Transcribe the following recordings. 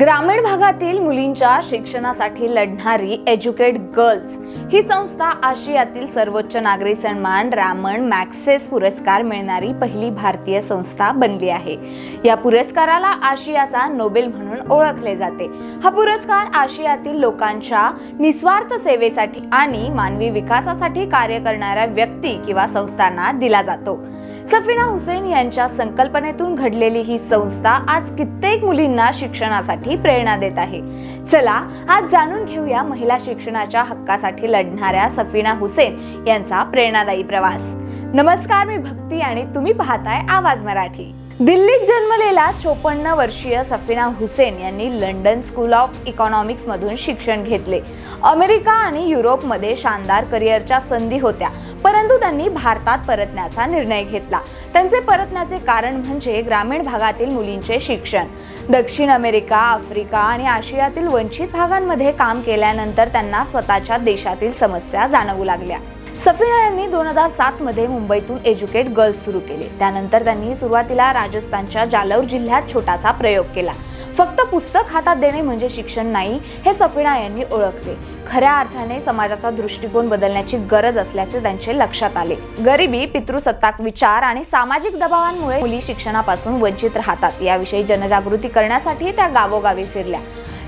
ग्रामीण भागातील मुलींच्या शिक्षणासाठी लढणारी एज्युकेट गर्ल्स ही संस्था आशियातील सर्वोच्च नागरी सन्मान रामन मॅक्सेस पुरस्कार मिळणारी पहिली भारतीय संस्था बनली आहे. या पुरस्काराला आशियाचा नोबेल म्हणून ओळखले जाते. हा पुरस्कार आशियातील लोकांच्या निस्वार्थ सेवेसाठी आणि मानवी विकासासाठी कार्य करणाऱ्या व्यक्ती किंवा संस्थांना दिला जातो. सफिना हुसेन यांच्या संकल्पनेतून घडलेली ही संस्था आज कित्येक मुलींना शिक्षणासाठी प्रेरणा देत आहे. चला आज जाणून घेऊया महिला शिक्षणाच्या हक्कासाठी लढणाऱ्या सफिना हुसेन यांचा प्रेरणादायी प्रवास. नमस्कार मी भक्ती आणि तुम्ही पाहताय आवाज मराठी. दिल्लीत जन्मलेल्या चोपन्न वर्षीय सफिना हुसेन यांनी लंडन स्कूल ऑफ इकॉनॉमिक्समधून शिक्षण घेतले. अमेरिका आणि युरोपमध्ये शानदार करिअरच्या संधी होत्या परंतु त्यांनी भारतात परतण्याचा निर्णय घेतला. त्यांचे परतण्याचे कारण म्हणजे ग्रामीण भागातील मुलींचे शिक्षण. दक्षिण अमेरिका आफ्रिका आणि आशियातील वंचित भागांमध्ये काम केल्यानंतर त्यांना स्वतःच्या देशातील समस्या जाणवू लागल्या. सफिना यांनी दोन हजार सातमध्ये मुंबईतून एज्युकेट गर्ल्स सुरू केले. त्यानंतर त्यांनी सुरुवातीला राजस्थानच्या जालौर जिल्ह्यात छोटासा प्रयोग केला. फक्त पुस्तक हातात देणे म्हणजे शिक्षण नाही हे सफिना यांनी ओळखले. खऱ्या अर्थाने समाजाचा दृष्टिकोन बदलण्याची गरज असल्याचे त्यांचे लक्षात आले. गरिबी पितृसत्ताक विचार आणि सामाजिक दबावांमुळे मुली शिक्षणापासून वंचित राहतात. याविषयी जनजागृती करण्यासाठी त्या गावोगावी फिरल्या.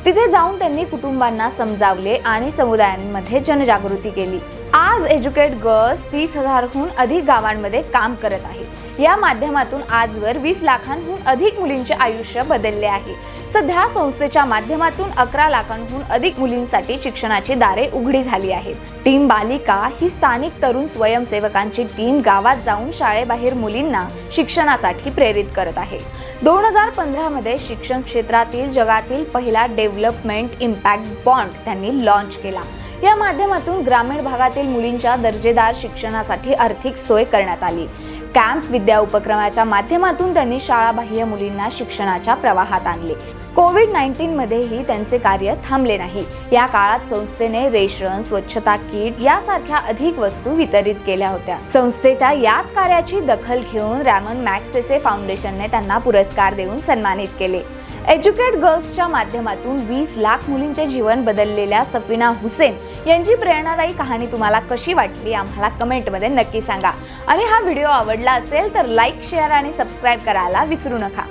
तिथे जाऊन त्यांनी कुटुंबांना समजावले आणि समुदायांमध्ये जनजागृती केली. आज एज्युकेट गर्ल्स तीस हजारहून अधिक गावांमध्ये काम करत आहे. या माध्यमातून आजवर वीस लाखांहून अधिक मुलींचे आयुष्य बदलले आहे. सध्या संस्थेच्या माध्यमातून अकरा लाखांहून अधिक मुलींसाठी शिक्षणाची दारे उघडी झाली आहेत. टीम बालिका ही स्थानिक तरुण स्वयंसेवकांची टीम गावात जाऊन शाळेबाहेर मुलींना शिक्षणासाठी प्रेरित करत आहे. दोन हजार पंधरामध्ये शिक्षण क्षेत्रातील जगातील पहिला डेव्हलपमेंट इम्पॅक्ट बॉन्ड त्यांनी लॉन्च केला. या माध्यमातून ग्रामीण भागातील मुलींच्या दर्जेदार शिक्षणासाठी आर्थिक सोय करण्यात आली. कॅम्प विद्या उपक्रमाच्या माध्यमातून त्यांनी शाळाबाह्य मुलींना शिक्षणाच्या प्रवाहात आणले. कोविड नाईन्टीन मध्येही त्यांचे कार्य थांबले नाही. या काळात संस्थेने रेशन स्वच्छता किट यासारख्या अधिक वस्तू वितरित केल्या होत्या. संस्थेच्या याच कार्याची दखल घेऊन रॅमन मॅक्सेसे फाउंडेशनने त्यांना पुरस्कार देऊन सन्मानित केले. एज्युकेट गर्ल्सच्या माध्यमातून वीस लाख मुलींचे जीवन बदललेल्या सफिना हुसेन यांची प्रेरणादायी कहाणी तुम्हाला कशी वाटली आम्हाला कमेंटमध्ये नक्की सांगा. आणि हा व्हिडिओ आवडला असेल तर लाईक शेअर आणि सबस्क्राईब करायला विसरू नका.